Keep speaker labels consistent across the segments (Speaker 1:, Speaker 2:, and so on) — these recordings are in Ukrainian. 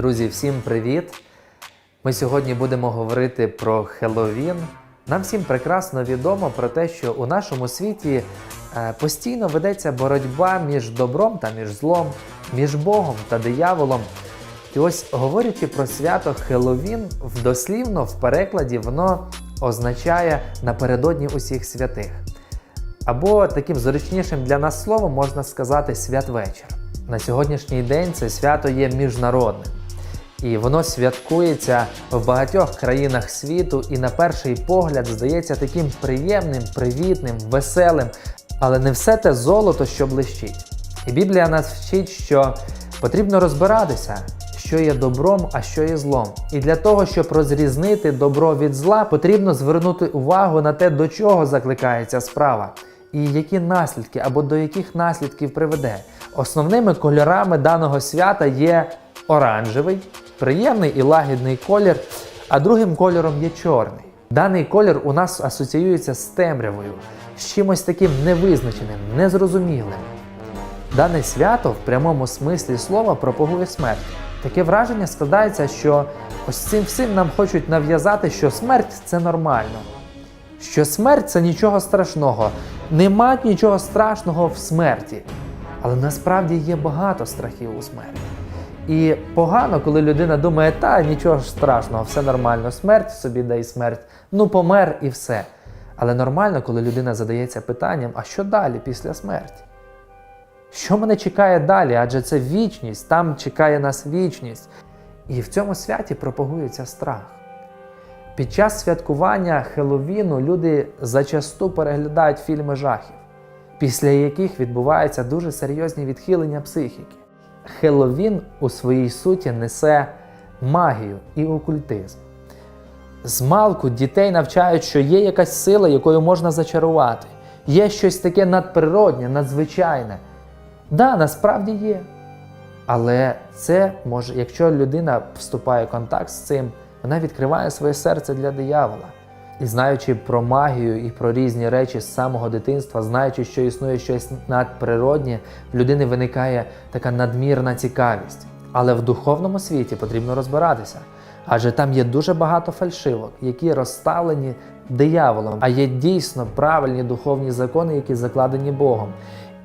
Speaker 1: Друзі, всім привіт! Ми сьогодні будемо говорити про Хеллоуін. Нам всім прекрасно відомо про те, що у нашому світі е, постійно ведеться боротьба між добром та між злом, між Богом та дияволом. І ось говорячи про свято Хеллоуін, вдослівно в перекладі воно означає напередодні усіх святих. Або таким зручнішим для нас словом можна сказати святвечір. На сьогоднішній день це свято є міжнародним. І воно святкується в багатьох країнах світу, і на перший погляд здається таким приємним, привітним, веселим, але не все те золото, що блищить. І Біблія нас вчить, що потрібно розбиратися, що є добром, а що є злом. І для того, щоб розрізнити добро від зла, потрібно звернути увагу на те, до чого закликається справа, і які наслідки або до яких наслідків приведе. Основними кольорами даного свята є оранжевий, приємний і лагідний колір, а другим кольором є чорний. Даний колір у нас асоціюється з темрявою, з чимось таким невизначеним, незрозумілим. Дане свято в прямому смислі слова пропагує смерть. Таке враження складається, що ось цим всім нам хочуть нав'язати, що смерть це нормально, що смерть це нічого страшного, нема нічого страшного в смерті. Але насправді є багато страхів у смерті. І погано, коли людина думає, та нічого ж страшного, все нормально, смерть собі дай смерть, ну помер і все. Але нормально, коли людина задається питанням, а що далі після смерті? Що мене чекає далі? Адже це вічність, там чекає нас вічність. І в цьому святі пропагується страх. Під час святкування Хеллоуіну люди зачасту переглядають фільми жахів, після яких відбуваються дуже серйозні відхилення психіки. Хеллоуін у своїй суті несе магію і окультизм. Змалку дітей навчають, що є якась сила, якою можна зачарувати, є щось таке надприроднє, надзвичайне. Да, насправді є. Але це може, якщо людина вступає в контакт з цим, вона відкриває своє серце для диявола. І знаючи про магію і про різні речі з самого дитинства, знаючи, що існує щось надприроднє, в людини виникає така надмірна цікавість. Але в духовному світі потрібно розбиратися, адже там є дуже багато фальшивок, які розставлені дияволом, а є дійсно правильні духовні закони, які закладені Богом.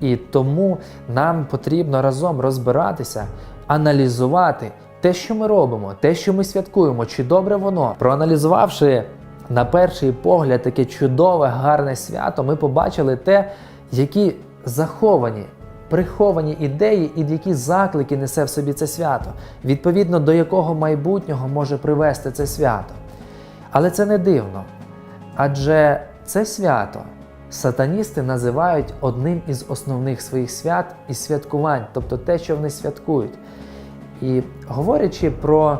Speaker 1: І тому нам потрібно разом розбиратися, аналізувати те, що ми робимо, те, що ми святкуємо, чи добре воно. Проаналізувавши на перший погляд таке чудове, гарне свято, ми побачили те, які заховані, приховані ідеї і які заклики несе в собі це свято, відповідно до якого майбутнього може привести це свято. Але це не дивно. Адже це свято сатаністи називають одним із основних своїх свят і святкувань, тобто те, що вони святкують. І говорячи про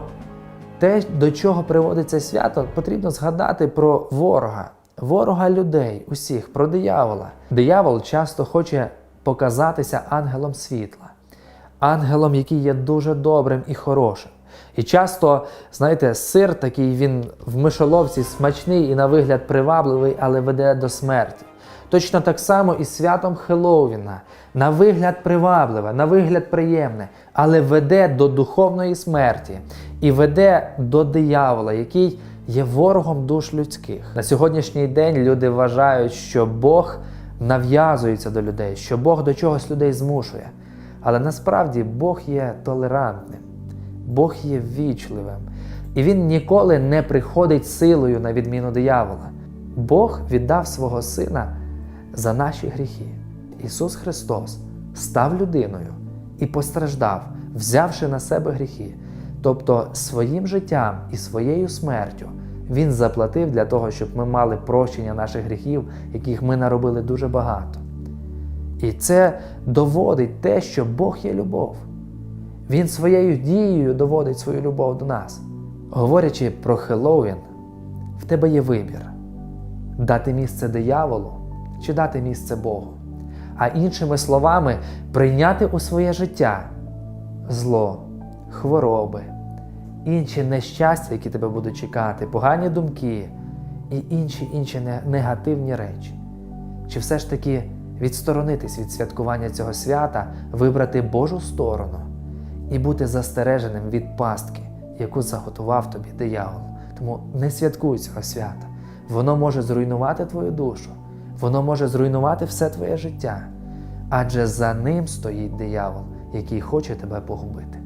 Speaker 1: те, до чого приводить це свято, потрібно згадати про ворога, ворога людей, усіх, про диявола. Диявол часто хоче показатися ангелом світла, ангелом, який є дуже добрим і хорошим. І часто, знаєте, сир такий він в мишоловці смачний і на вигляд привабливий, але веде до смерті. Точно так само і святом Хеллоуіна. На вигляд привабливе, на вигляд приємне, але веде до духовної смерті і веде до диявола, який є ворогом душ людських. На сьогоднішній день люди вважають, що Бог нав'язується до людей, що Бог до чогось людей змушує. Але насправді Бог є толерантним, Бог є ввічливим, і Він ніколи не приходить силою на відміну диявола. Бог віддав свого сина за наші гріхи. Ісус Христос став людиною і постраждав, взявши на себе гріхи. Тобто своїм життям і своєю смертю Він заплатив для того, щоб ми мали прощення наших гріхів, яких ми наробили дуже багато. І це доводить те, що Бог є любов. Він своєю дією доводить свою любов до нас. Говорячи про Хеллоуін, в тебе є вибір дати місце дияволу чи дати місце Богу. А іншими словами, прийняти у своє життя зло, хвороби, інші нещастя, які тебе будуть чекати, погані думки і інші інші негативні речі. Чи все ж таки відсторонитись від святкування цього свята, вибрати Божу сторону і бути застереженим від пастки, яку заготував тобі диявол. Тому не святкуй цього свята. Воно може зруйнувати твою душу, воно може зруйнувати все твоє життя. Адже за ним стоїть диявол, який хоче тебе погубити.